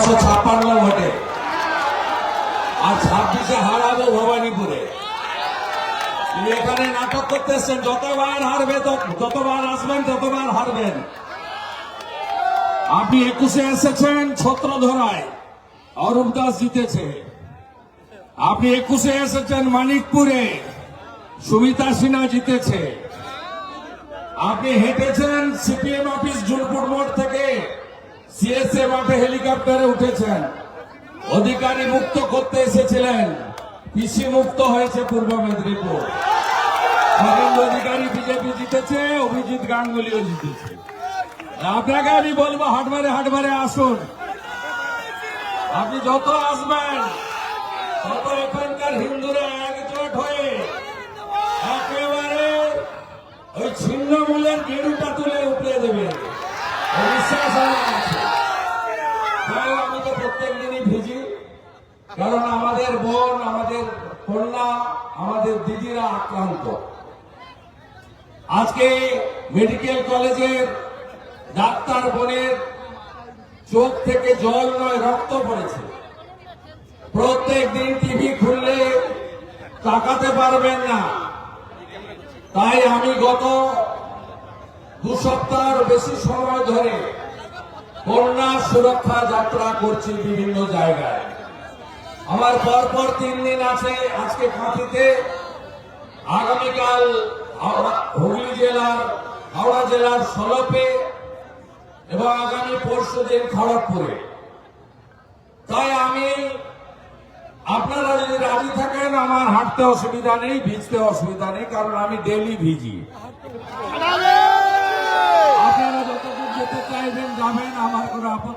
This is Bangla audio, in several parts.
একশো ছাপ্পান্ন ভোটে। আর ছাব্বিশে হারাবো ভবানীপুরে। এখানে নাটক করতে এসছেন যতবার হারবে যতবার আসবেন, ততবার হারবেন। আপনি একুশে এসেছেন ছত্র ধরায় অরূপ দাস জিতেছে। আপনি একুশে এসেছেন মানিকপুরে। সুমিতা সিনহা জিতেছে। আপনি হেঁটেছেন সিপিএম অফিস জুলপুর মোড় থেকে। সিএসএ মাঠে হেলিকপ্টারে উঠেছেন। অধিকারী মুক্ত করতে এসেছিলেন। পিসি মুক্ত হয়েছে পূর্ব মেদিনীপুর। নরেন্দ্র অধিকারী বিজেপি জিতেছে, অভিজিৎ গাঙ্গুলিও জিতেছে। আপনাকে আমি বলব, হাটবারে হাটবারে আসুন। আপনি যত আসবেন, তত এখানকার হিন্দুরা একজোট হয়ে একেবারে ওই ছিন্নমূলের গেরুটা তুলে উপড়ে দেবে। বিশ্বাস আমার আছে তাই আমি তো প্রত্যেক ভিজি। কারণ আমাদের বোন, আমাদের কন্যা, আমাদের দিদিরা আক্রান্ত। আজকে মেডিকেল কলেজের ডাক্তার বোনের চোখ থেকে জল নয়, রক্ত পড়েছে। প্রত্যেক দিন টিভি খুললে তাকাতে পারবেন না। তাই আমি গত দু সপ্তাহের বেশি সময় ধরে কন্যা সুরক্ষা যাত্রা করছি বিভিন্ন জায়গায়। আমার পরপর তিন দিন আছে আজকে কাঁথিতে আগামীকাল হুগলি জেলার, হাওড়া জেলার সলপে এবং আগামী পরশু দিন খড়গপুরে। তাই আমি, আপনারা যদি রাজি থাকেন, আমার হাঁটতে অসুবিধা নেই, ভিজতে অসুবিধা নেই, কারণ আমি ডেলি ভিজি আপনারা যতদূর যেতে চাইবেন যাবেন আমার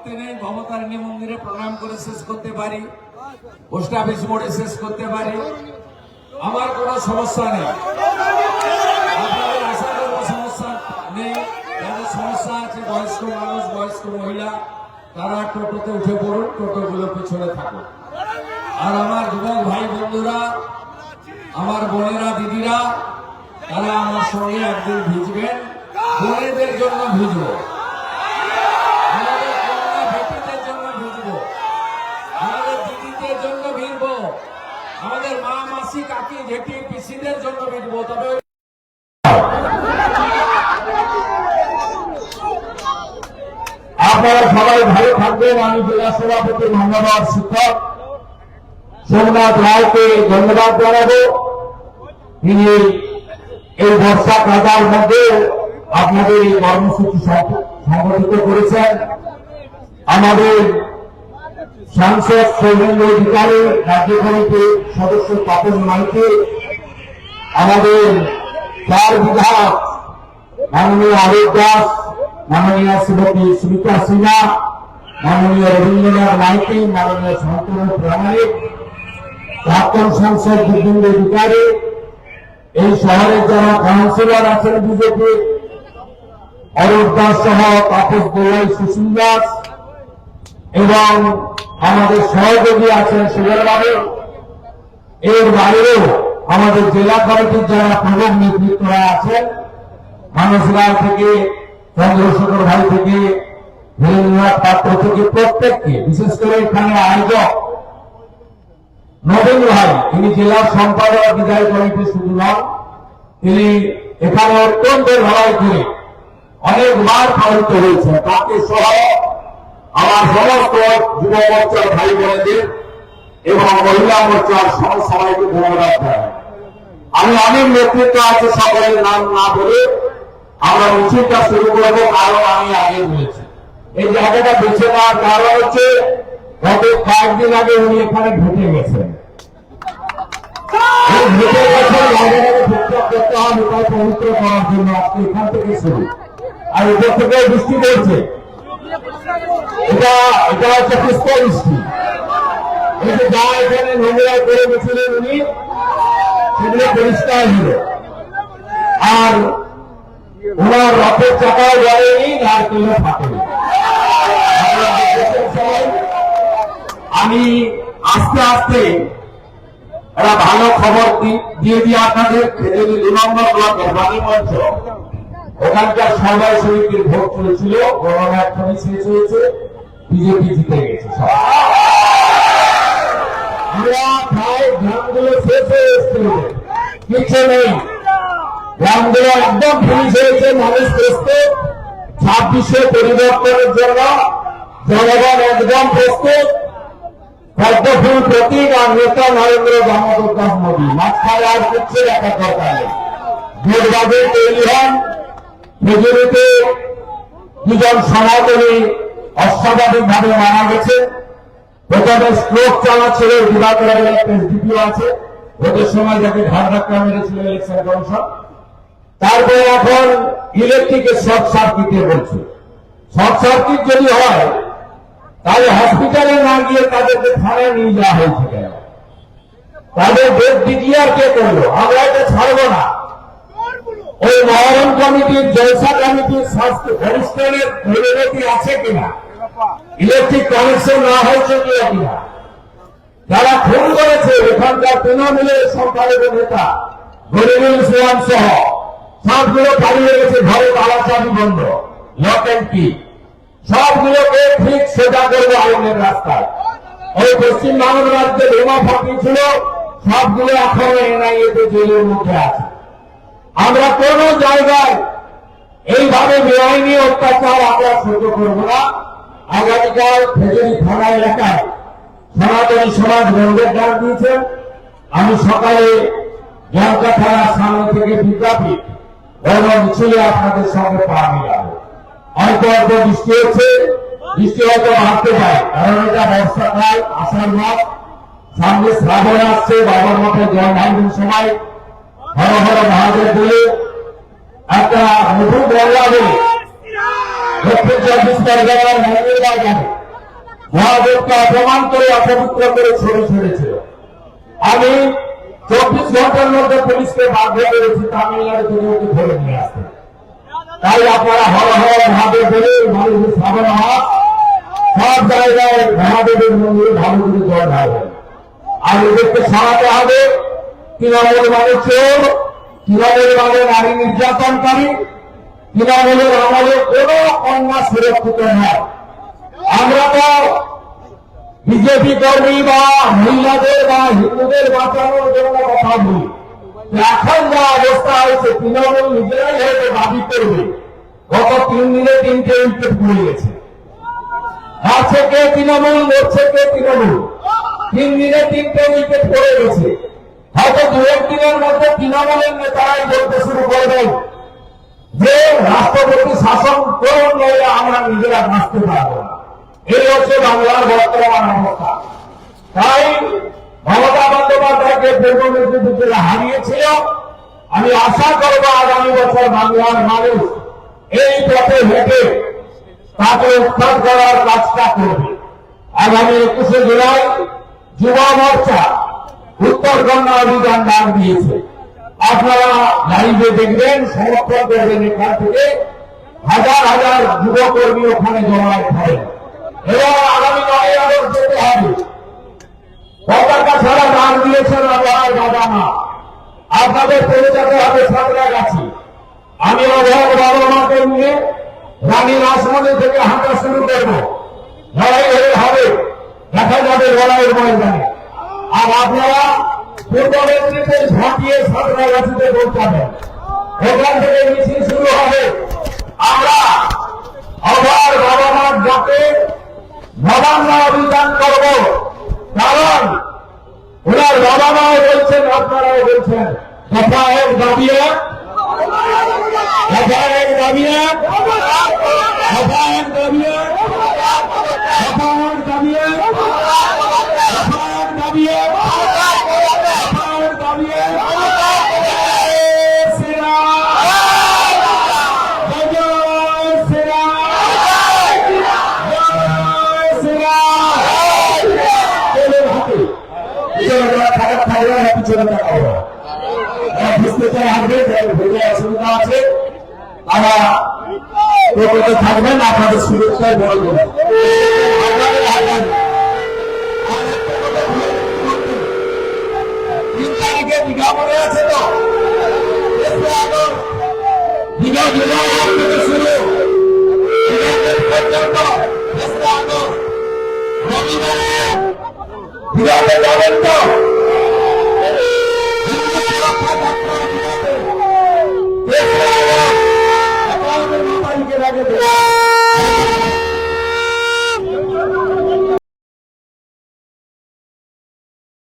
আপত্তি নেই ভবতারিণী মন্দিরে প্রণাম করে শেষ করতে পারি। পোস্ট অফিস মোড়ে শেষ করতে পারি। আমার কোনো সমস্যা নেই। আপনাদের আসার কোনো সমস্যা নেই। যাদের সমস্যা আছে, বয়স্ক মানুষ, বয়স্ক মহিলা, তারা টোটোতে উঠে পড়ুন, টোটোগুলো পিছনে থাকুন। আর আমার যুবক ভাই বন্ধুরা, আমার বোনেরা, দিদিরা, তারা আমার সঙ্গে একদিন ভিজবেন। বোনেদের জন্য ভিজবো আমাদের কন্যা বেটিদের জন্য ভিজবো আমাদের দিদিদের জন্য ভিড়বো আমাদের মা মাসি, কাকি, জেঠি, পিসিদের জন্য ভিজবো তবে আপনারা সবাই ভালো থাকবেন। আমি জেলা সভাপতি ধন্যবাদ শিক্ষক সোমনাথ রায়কে ধন্যবাদ জানাব। তিনি এই বর্ষা কাটার মধ্যে আপনাদের এই কর্মসূচি সংগঠিত করেছেন। আমাদের সাংসদ সৌমেন্দ্র অধিকারী, রাজ্য সদস্য তপন মাইতি, আমাদের চার বিধায়ক মাননীয় অরূপ দাস, মাননীয় শ্রীমতী সুমিতা সিনহা, মাননীয় রবীন্দ্রনাথ মাইতি, মাননীয় শান্তনু প্রামাণিক, প্রাক্তন সাংসদ বিপিন অধিকারী, এই শহরের যারা কাউন্সিলর আছেন বিজেপি, অরূপ দাস সহ তাপস দোলাই, সুশীল দাস, এবং আমাদের সহযোগী আছেন সুগর বাবু। এর বাইরেও আমাদের জেলা কমিটির যারা প্রধান নেতৃত্বরা আছেন মানস রায় থেকে, চন্দ্রশেখর ভাই থেকে ধীরেন্দ্রনাথ পাত্র থেকে প্রত্যেককে, বিশেষ করে এখানে আয়োজক নবীন ভাই, তিনি জেলার সম্পাদক বিদায় কমিটি শুধু নন তিনি এখানে অত্যন্ত লড়াই করে অনেকবার পালিত হয়েছে তাকে সহ আমার সমস্ত যুব মোর্চার ভাই বোনেদের এবং মহিলা মোর্চার সব সবাইকে ধন্যবাদ। জানাই আমি অনেক নেতৃত্ব আছে, সকলের নাম না বলে আমরা মিছিলটা শুরু করব, কারণ আমি আগে বলেছি। এই জায়গাটা বেছে নেওয়ার কারণ হচ্ছে, গত কয়েকদিন আগে উনি এখানে ঢুকে গেছেন। আজকে এখান থেকে শুরু। আর উপর থেকে বৃষ্টি পড়ছে। এটা হচ্ছে পুষ্প বৃষ্টি এই যা এখানে নোংরা করে গেছিলেন উনি, সেগুলো পরিষ্কার হলো আর ওনার রথের চাকাও জলেনি নারকেলও ফাটেনি। আমি আস্তে আস্তে একটা ভালো খবর দিয়ে দিয়ে আপনাদের খেজুরি দু নম্বর ব্লকের বাণী মঞ্চ ওখানকার সবাই সমিতির ভোট চলেছিল গণনা এখনই শেষ হয়েছে বিজেপি জিতে গেছে একদম প্রস্তুত। একদম মাঝখানে আর কিচ্ছু দেখা দরকার তৈরি হন। মেজরিতে দুজন সনাতনী অস্বাভাবিক ভাবে মারা গেছে। প্রথমে স্ট্রোক চালাচ্ছিল দিবাকর এসডিপিও আছে। ওদের সময় যাকে ঘাট ধাক্কা মেরেছিল ইলেকশন কমিশন। তারপরে এখন ইলেকট্রিকের শর্ট সার্কিটে বলছে। শর্ট সার্কিট যদি হয়, তাহলে হসপিটালে না গিয়ে তাদেরকে থানায় নিয়ে যাওয়া হয়েছে কেন? তাদের ডেট ডিক্লিয়ার কে করল? আমরা এটা ছাড়বো না। ওই মহরম কমিটির জলসা কমিটির স্বাস্থ্য অনুষ্ঠানের পরিণতি আছে কিনা? ইলেকট্রিক কানেকশন না হয়েছে কিনা? কিনা যারা খুন করেছে, এখানকার তৃণমূলের সংখ্যালঘু নেতা, গরিবুল ইসলাম সহ, সবগুলো পালিয়ে গেছে ঘরে তালা বন্ধ, লক অ্যান্ড কি? সবগুলোকে ঠিক সোজা করব আইনের রাস্তায়। ওই পশ্চিম বাংলার রাজ্যে বোমা ফাটিয়েছিল, সবগুলো এখন এনআইএ তে জেলের মধ্যে আছে। আমরা কোন জায়গায় এইভাবে বেআইনি অত্যাচার আমরা সহ্য করব না। আগামীকাল খেজুরি থানা এলাকায় সনাতনী সমাজ বন্ধের ডাক দিয়েছেন। আমি সকালে জলকা থানার সামনে থেকে বিজ্ঞাপিত বড় মিছিলে আপনাদের সঙ্গে পা মিলাবো। অল্প অল্প বৃষ্টি হচ্ছে, বৃষ্টি হয়তো বাড়তে পারে, কারণ এটা বর্ষাকাল, আষাঢ় মাস। সামনে শ্রাবণ আসছে, বাবার মতো জল ঢালবেন সময় হর হর মহাদেব বলে একটা নতুন বল্লা বলে দক্ষিণ চব্বিশ পরগনার মন্দির বাজারে মহাদেবকে অপমান করে অপবিত্র করে ছেড়ে ছেড়েছিল আমি চব্বিশ ঘণ্টার মধ্যে পুলিশকে বাধ্য করেছি তামিলনাড়ু থেকে ওকে ধরে নিয়ে আসতে। তাই আপনারা হর হর মহাদেব বলে মানুষের শ্রাবণ মাস সব জায়গায় মহাদেবের মন্দিরে ভালো করে জল ঢালবেন। আর এদেরকে সরাতে হবে। তৃণমূল মানে চোর তৃণমূল মানে নারী নির্যাতনকারী তৃণমূলের আমলে কোন কন্যা সুরক্ষিত নয়। আমরা তো বিজেপি কর্মী বা মহিলাদের বা হিন্দুদের বাঁচানোর জন্য কথা বলি। এখন যা অবস্থা হয়েছে, তৃণমূল নিজেরাই হয়তো দাবি করবে। গত তিন দিনে তিনটে উইকেট পড়ে গেছে। আছে কে তৃণমূল মরছে কে তৃণমূল? তিন দিনে তিনটে উইকেট পড়ে গেছে। হয়তো দু একদিনের মধ্যে তৃণমূলের নেতারাই বলতে শুরু করবেন যে রাষ্ট্রপতি শাসন করুন নইলে আমরা নিজেরা বাঁচতে পারব না। এই হচ্ছে বাংলার বর্তমান অবস্থা। তাই মমতা বন্দ্যোপাধ্যায়কে পূর্ব মেদিনীপুর হারিয়েছিল আমি আশা করব আগামী বছর বাংলার মানুষ এই পথে হেঁটে তাকে উত্থান করার কাজটা করবে। আগামী একুশে জুলাই যুব মোর্চা উত্তরকন্যা অভিযান ডাক দিয়েছে। আপনারা লাইভে দেখবেন সমর্থন এখান থেকে। হাজার হাজার যুবকর্মী ওখানে জমায়েত হবে এবং আগামী নয় আগস্ট যেতে হবে। পতাকা ছাড়া ডাক দিয়েছেন আপনারা বাবা মা। আপনাদের পৌঁছাতে হবে সাঁতরাগাছি আমি অভাব বাবা মাকে নিয়ে রানী রাসমণি থেকে হাঁটা শুরু করব। লড়াই হয়ে হবে। দেখা যাবে লড়াইয়ের ময়দানে। আর আপনারা পূর্ব মেদিনীপুর সাঁতরাগাছিতে পৌঁছাবেন ওখান থেকে মিছিল শুরু হবে। আমরা আবার বাবা মার ডাকে অভিযান করব। কারণ ওনার বাবা মাও বলছেন, আপনারাও বলছেন, দফা এক দাবি এক, দফা এক দাবি এক, দফা এক দাবি এক দফা এক দাবি এক দফা এক দাবি এক দফা এক দাবি এক জয় শ্রীরাম জয় শ্রীরাম জয় শ্রীরাম চলুন হাতে পিছনে যারা খারাপ থাকবে না পিছনে তাকাবো না। যারা বুঝতে চাই আসবে যাদের ভুলে অসুবিধা আছে। তারা প্রকৃত থাকবেন আপনাদের সুরক্ষায় বড় আগে দীঘা মনে আছে তো। দীঘা জেলা থেকে শুরু। পর্যন্ত দীঘাতে যাবেন তো। আগে।